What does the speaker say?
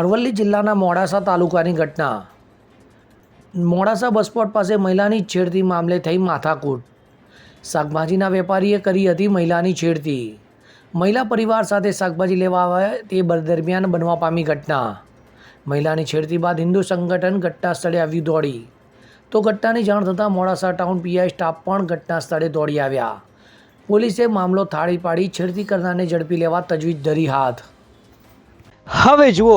અરવલ્લી જિલ્લાના મોડાસા તાલુકાની ઘટના. મોડાસા બસપોટ પાસે મહિલાની છેડતી મામલે થઈ માથાકૂટ. શાકભાજીના વેપારીએ કરી હતી મહિલાની છેડતી. મહિલા પરિવાર સાથે શાકભાજી લેવા આવે તે દરમિયાન બનવા પામી ઘટના. મહિલાની છેડતી બાદ હિન્દુ સંગઠન ઘટના સ્થળે આવ્યું દોડી. તો ઘટનાની જાણ થતાં મોડાસા ટાઉન પીઆઈ સ્ટાફ પણ ઘટના સ્થળે દોડી આવ્યા. પોલીસે મામલો થાળી પાડી છેડતી કરનારને ઝડપી લેવા તજવીજ ધરી હાથ. હવે જુઓ